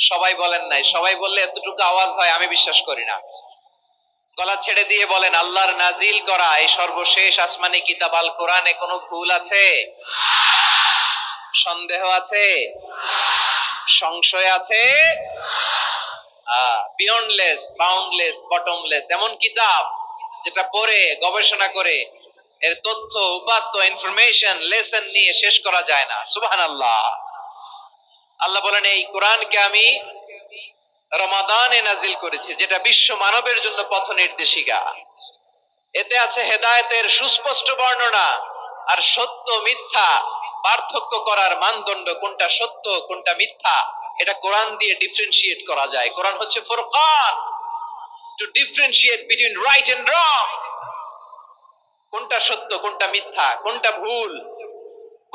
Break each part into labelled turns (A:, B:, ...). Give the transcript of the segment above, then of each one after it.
A: সবাই বলেন নাই। সবাই বললে এতটুকু আওয়াজ হয়, আমি বিশ্বাস করি না। গলা ছেড়ে দিয়ে বলেন, আল্লাহর নাজিল করা, এই সর্বশেষ আসমানি কিতাব আল কোরআনে কোনো ভুল আছে? সন্দেহ আছে? সংশয় আছে? বিয়ন্ডলেস বাউন্ডলেস বটমলেস এমন কিতাব যেটা পড়ে, গবেষণা করে, এর তথ্য, উপাত্ত ইনফরমেশন লেসন নিয়ে শেষ করা যায় না। সুবহান আল্লাহ আল্লাহ বলেন, এই কোরআনকে আমি রমাদানে নাজিল করেছি, যেটা বিশ্ব মানবের জন্য পথ নির্দেশিকা। এতে আছে হেদায়েতের সুস্পষ্ট বর্ণনা আর সত্য মিথ্যা, পার্থক্য করার মানদণ্ড, কোনটা সত্য, কোনটা মিথ্যা, এটা কোরআন দিয়ে ডিফারেন্সিয়েট করা যায়। কোরআন হচ্ছে Furqan. To differentiate between right and wrong কোনটা সত্য, কোনটা মিথ্যা, কোনটা ভুল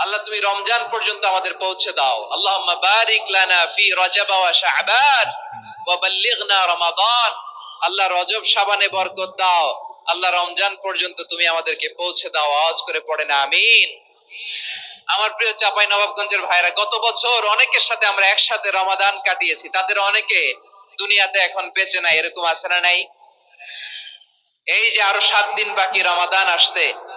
A: আল্লাহ, তুমি রমজান পর্যন্ত আমাদের পৌঁছে দাও। আল্লাহ লানা ফি রজব ওয়া শাবান ওয়া বাল্লিগনা রমাদান। আল্লাহ, রজব, শাবানে বরকত দাও। আল্লাহ, রমজান পর্যন্ত তুমি আমাদেরকে পৌঁছে দাও। আওয়াজ করে পড়ে না আমিন। আমার প্রিয় চাপাই নবাবগঞ্জের ভাইরা, গত বছর অনেকের সাথে আমরা একসাথে রমাদান কাটিয়েছি। তাদের অনেকে দুনিয়াতে এখন বেঁচে নাই, এরকম আছে না নাই? এই যে আরও সাত দিন বাকি রমাদান আসতে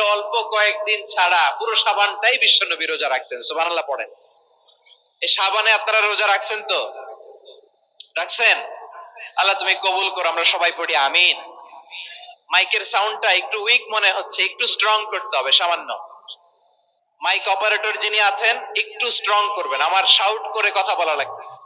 A: অল্প কয়েকদিন ছাড়া পুরো রোজা রাখতেন, সুবহানাল্লাহ পড়েন। এই আপনারা রোজা রাখছেন তো? রাখছেন? আল্লাহ তুমি কবুল করো, আমরা সবাই পড়ি, আমিন। মাইকের সাউন্ডটা একটু উইক মনে হচ্ছে, একটু স্ট্রং করতে হবে, সামান্য। মাইক অপারেটর যিনি আছেন, একটু স্ট্রং করবেন, আমার শাউট করে কথা বলা লাগতেছে।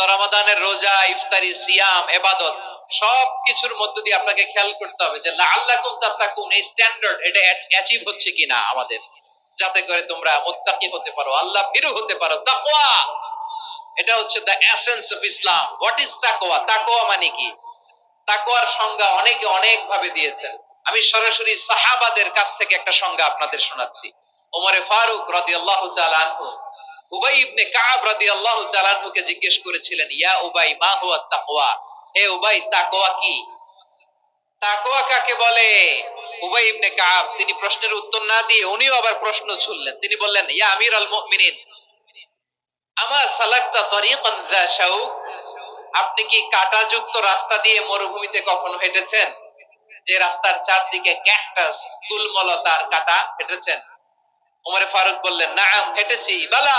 A: রমাদানের রোজা, ইফতারি, সিয়াম, এবাদত সব কিছুর মধ্য দিয়ে আপনাকে খেয়াল করতে হবে যে আল্লাকুম তাত্তাকুন, এই স্ট্যান্ডার্ড এটা অ্যাচিভ হচ্ছে কিনা আমাদের। যাতে করে তোমরা মুত্তাকি হতে পারো, আল্লাহ ভীরু হতে পারো। তাকওয়া! এটা হচ্ছে the essence of Islam what is তাকওয়া? তাকওয়া মানে কি? তাকওয়ার সংজ্ঞা অনেকে অনেক ভাবে দিয়েছেন। আমি সরাসরি সাহাবাদের কাছ থেকে একটা সংজ্ঞা আপনাদের শোনাচ্ছি। ওমরে ফারুক রাদিয়াল্লাহু তাআলা আনহু উবাই ইবনে কাব রাদিয়াল্লাহু তাআলা আনহুকে জিজ্ঞেস করেছিলেন, ইয়া উবাই, মা হুয়া তাকওয়া? হে উবাই, তাকওয়া কি? তাকওয়া কাকে বলে? উবাই ইবনে কাব, তিনি প্রশ্নের উত্তর না দিয়ে উনিও আবার প্রশ্ন তিনি বললেন, ইয়া মুমিনিন, আমা সালাকতা তরিকান যা আপনি কি কাঁটাযুক্ত রাস্তা দিয়ে মরুভূমিতে কখনো হেঁটেছেন? যে রাস্তার চারদিকে ক্যাকটাস গুলমলতার কাটা হেঁটেছেন। উমরে ফারুক বললেন, নাম, হেঁটেছি। বালা।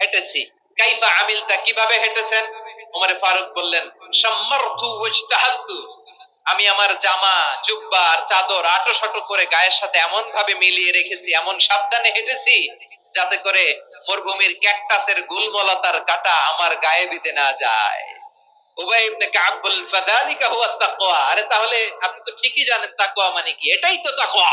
A: হেঁটেছি। কাইফা আমিলতা? কীভাবে হেঁটেছেন? উমরে ফারুক বললেন, সাম্মারতু ওয়াজতাহাদতু। আমি আমার জামা, জুব্বা আর চাদর আটো সাটো করে গায়ের সাথে এমন ভাবে মিলিয়ে রেখেছি, এমন সাবধানে হেঁটেছি যাতে করে মরুভূমির ক্যাকটাসের গুলমলতার কাটা আমার গায়ে বিঁধে না যায়। উবাই ইবনে কাব বললেন, ফাযালিকা হুয়া তাকওয়া। আরে তাহলে আপনি তো ঠিকই জানেন, তাকওয়া মানে কি? এটাই তো তাকওয়া।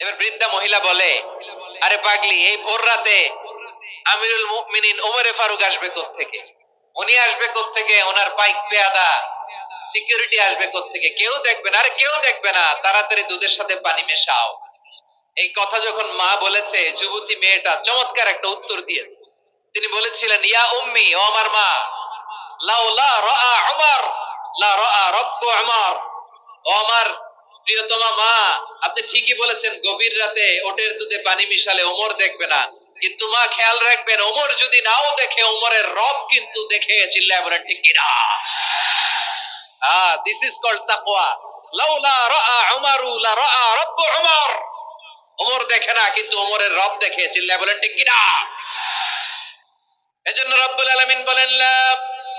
A: এবার বৃদ্ধা মহিলা বলে, আরে পাগলি, এই ভোর রাতে আমিরুল মুমিনিন ওমরে ফারুক আসবে থেকে উনি আসবে থেকে ওনার বাইক পেয়াদা সিকিউরিটি আসবে থেকে কেউ দেখবে না, আরে কেউ দেখবে না। তাড়াতাড়ি দুধের সাথে পানি মেশাও। এই কথা যখন মা বলেছে, যুবতী মেয়েটা চমৎকার একটা উত্তর দিয়ে, তিনি বলেছিলেন, ইয়া উম্মি, ও আমার মা, লাউ লা রাআ উমর, লা রাআ রব্বু উমর, ও আমার প্রিয়তমা মা, আপনি ঠিকই বলেছেন, গভীর রাতে ওটের দুধে পানি মিশালে ওমর দেখবে না। কিন্তু মা, খেয়াল রাখবেন, ওমর যদি নাও দেখে, ওমরের রব কিন্তু দেখে চিল্লায় বলেন, ঠিক কিনা? আহ দিস ইজ কল্ড তাকওয়া। লাউলা রাআ উমারু, লা রাআ রব্বু উমর। ওমর দেখে না, কিন্তু ওমরের রব দেখে চিল্লায় বলেন, ঠিক কিনা? এজন্য রব্বুল আলামিন বলেন, লা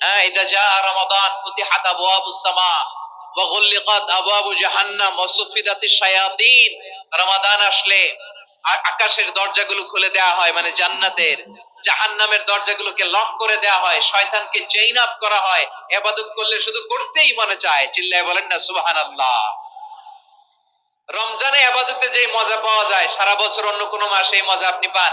A: হ্যাঁ এটা যা রমাদান আসলে আকাশের দরজাগুলো খুলে দেওয়া হয় মানে জান্নাতের। জাহান্নামের দরজাগুলোকে লক করে দেওয়া হয়, শয়তানকে চেইন আপ করা হয়, ইবাদত করলে শুধু করতেই মনে চায়, চিল্লায় বলেন না, সুবহানাল্লাহ। রমজানে আবাদতে যে মজা পাওয়া যায়, সারা বছর অন্য কোনো মাসে এই মজা আপনি পান।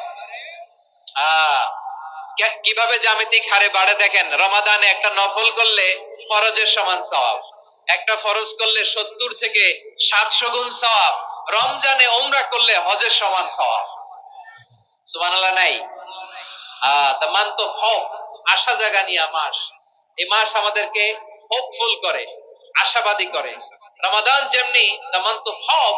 A: কীভাবে জ্যামিতিক হারে বাড়ে দেখেন? রমাদানে একটা নফল করলে ফরজের সমান সওয়াব। একটা ফরজ করলে সত্তর থেকে সাতশো গুণ সওয়াব। রমজানে ওমরা করলে হজের সমান সওয়াব। নাই? আশা জাগানিয়া মাস। এই মাস আমাদেরকে হোপফুল করে, আশাবাদী করে। রমাদান যেমনি অফ হোপ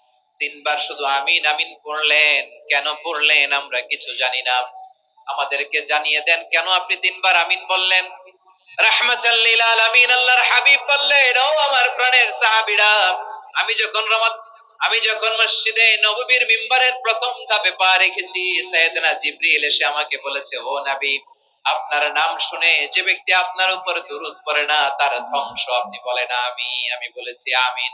A: তিনবার শুধু আমিন আমিন পড়লেন। কেন পড়লেন আমরা কিছু জানি না। আমাদেরকে জানিয়ে দেন, কেন আপনি তিনবার আমিন বললেন? আল্লাহর হাবিব বললেন, ও আমার প্রাণের সাহাবীরা, আমি যখন আমি যখন মসজিদে নববীর মিম্বারের প্রথম ধাপে পা রেখেছি জিবরিল এসে আমাকে বলেছে, ও নবী, আপনার নাম শুনে যে ব্যক্তি আপনার উপর দুরূদ পড়ে না, তার ধ্বংস আপনি বলেন আমি আমি বলেছি, আমিন।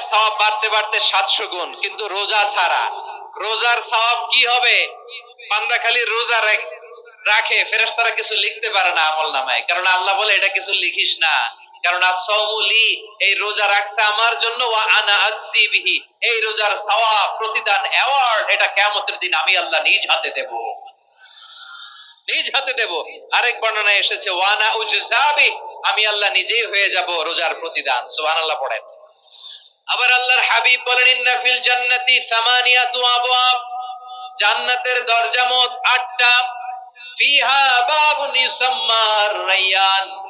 A: সব বাড়তে বাড়তে 700 গুণ, কিন্তু রোজা ছাড়া। রোজার সওয়াব কি হবে? বান্দা খালি রোজা রাখ- রাখে, ফেরেশতারা কিছু লিখতে পারে না আমল নামায়, কারণ আল্লাহ বলে, এটা কিছু লিখিস না। কারণ আসৌমুলি এই রোজা রাখছে আমার জন্য ওয়া আনা আজসিবিহি এই রোজার সওয়াব প্রতিদান অ্যাওয়ার্ড এটা কিয়ামতের দিন আমি আল্লাহ নিজ হাতে দেব। নিজ হাতে দেব। আরেক বর্ণনায় এসেছে ওয়ানা উজজাবি আমি আল্লাহ নিজেই হয়ে যাব রোজার প্রতিদান। সুবহানাল্লাহ পড়েন। আবার আল্লাহর হাবিব বলেন, ইন্না ফিল জান্নাতি সামানিয়াতু আবওয়াব। জান্নাতের দরজা মোট আটটা। ফিহা বাবুন ইউসাম্মা আর-রায়্যান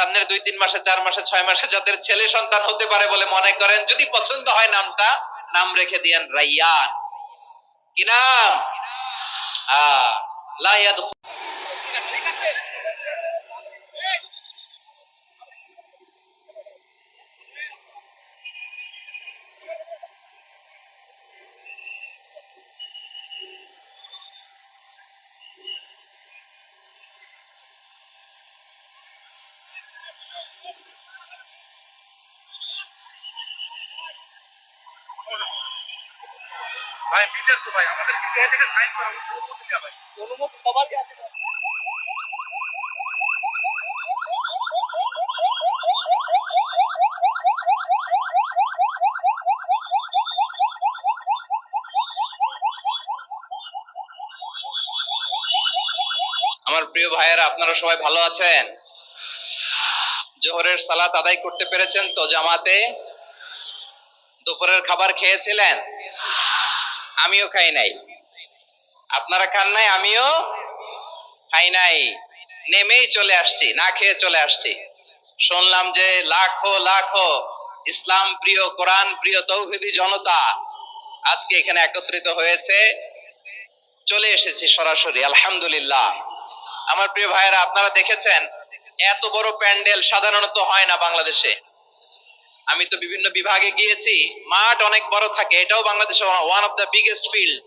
A: সামনের দুই, তিন মাসে, চার মাসে, ছয় মাসে যাদের ছেলে সন্তান হতে পারে বলে মনে করেন, যদি পছন্দ হয় নামটা, নাম রেখে দিয়েন রাইয়ান। কি নাম? আহ লা ইয়াদখু-
B: ভাই মিটার তো ভাই আমাদের কিন্তু এ থেকে সাইন করা অনুমতি দেওয়া ভাই। অনুমতি সবারই আছে
A: আমার প্রিয় ভাইয়েরা, আপনারা সবাই ভালো আছেন? জোহরের সালাত আদায় করতে পেরেছেন তো জামাতে? দুপুরের খাবার খেয়েছিলেন? আমিও খাই নাই। আপনারা খান নাই, আমিও খাই নাই। নেমেই চলে আসছি, না খেয়ে চলে আসছি। শুনলাম যে লাখো লাখো ইসলাম প্রিয়, কোরআন প্রিয়, তৌহিদি জনতা আজকে এখানে একত্রিত হয়েছে। চলে এসেছি সরাসরি, আলহামদুলিল্লাহ। আমার প্রিয় ভাইয়েরা, আপনারা দেখেছেন, এত বড় প্যান্ডেল সাধারণত হয় না বাংলাদেশে। আমি তো বিভিন্ন বিভাগে গিয়েছি, মাঠ অনেক বড় থাকে, এটাও বাংলাদেশে one of the biggest field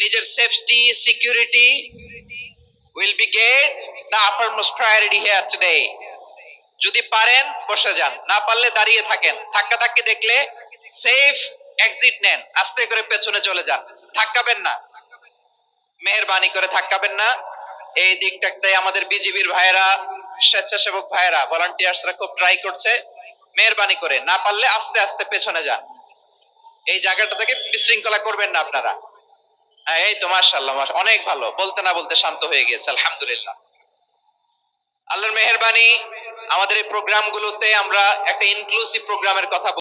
A: নিজের safety security will be get the uppermost priority here today. যদি পারেন বসে যান না পারলে দাঁড়িয়ে থাকেন ধাক্কা ধাক্কি দেখলে সেফ এক্সিট নেন আস্তে করে পেছনে চলে যান ধাক্কাবেন না মেহরবানি করে ধাক্কাবেন না এই দিকটাতে আমাদের বিজিবির ভাইয়েরা স্বেচ্ছাসেবক ভাইয়েরা ভলান্টিয়ার্সরা খুব ট্রাই করছে মেহরবানি করে। না পারলে আস্তে আস্তে পেছনে যান। এই জায়গাটা থেকে বিশৃঙ্খলা করবেন না আপনারা। এই তো মার্শাল্লাহ অনেক ভালো। বলতে না বলতে শান্ত হয়ে গেছে আলহামদুলিল্লাহ। আল্লাহর মেহরবানি, আমাদের এই প্রোগ্রামগুলোতে আমরা একটা ইনক্লুসিভ প্রোগ্রামের কথা